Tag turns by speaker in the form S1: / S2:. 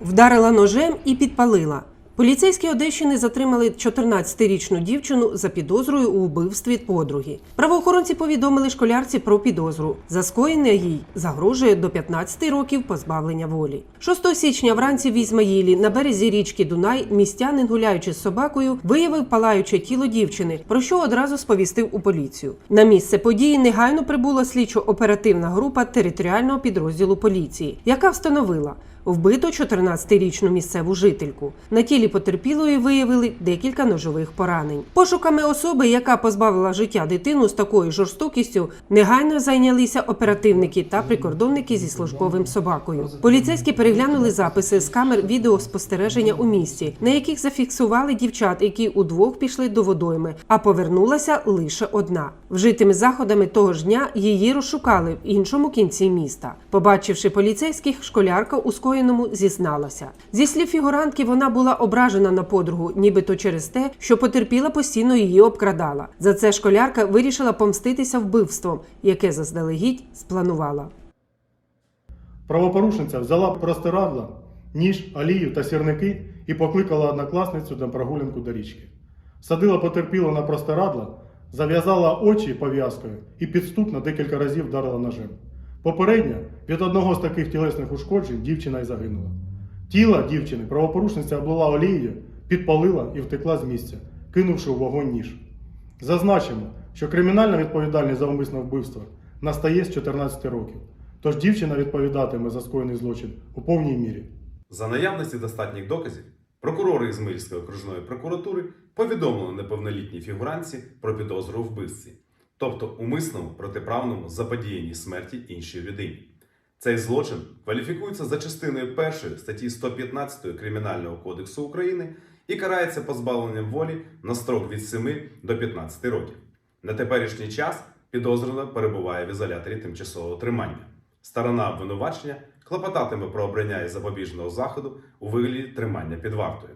S1: Вдарила ножем і підпалила. Поліцейські Одещини затримали 14-річну дівчину за підозрою у вбивстві подруги. Правоохоронці повідомили школярці про підозру. За скоєння їй загрожує до 15 років позбавлення волі. 6 січня вранці в Ізмаїлі на березі річки Дунай містянин, гуляючи з собакою, виявив палаюче тіло дівчини, про що одразу сповістив у поліцію. На місце події негайно прибула слідчо-оперативна група територіального підрозділу поліції, яка встановила. Вбито 14-річну місцеву жительку. На тілі потерпілої виявили декілька ножових поранень. Пошуками особи, яка позбавила життя дитину з такою жорстокістю, негайно зайнялися оперативники та прикордонники зі службовим собакою. Поліцейські переглянули записи з камер відеоспостереження у місті, на яких зафіксували дівчат, які удвох пішли до водойми, а повернулася лише одна. Вжитими заходами того ж дня її розшукали в іншому кінці міста. Побачивши поліцейських, школярка у скоєному зізналася. Зі слів фігурантки, вона була ображена на подругу, нібито через те, що потерпіла постійно її обкрадала. За це школярка вирішила помститися вбивством, яке заздалегідь спланувала.
S2: Правопорушниця взяла простирадла, ніж, олію та сірники і покликала однокласницю на прогулянку до річки. Садила потерпілу на простирадла, зав'язала очі пов'язкою і підступно декілька разів вдарила ножем. Попередньо від одного з таких тілесних ушкоджень дівчина й загинула. Тіло дівчини правопорушниця облила олією, підпалила і втекла з місця, кинувши у вогонь ніж. Зазначимо, що кримінальна відповідальність за умисне вбивство настає з 14 років. Тож дівчина відповідатиме за скоєний злочин у повній мірі.
S3: За наявності достатніх доказів, прокурори Ізмаїльської окружної прокуратури повідомили неповнолітній фігуранці про підозру у вбивстві, тобто умисному протиправному заподіянні смерті іншій людині. Цей злочин кваліфікується за частиною 1 статті 115 Кримінального кодексу України і карається позбавленням волі на строк від 7 до 15 років. На теперішній час підозрювана перебуває в ізоляторі тимчасового тримання. Сторона обвинувачення клопотатиме про обрання із запобіжного заходу у вигляді тримання під вартою.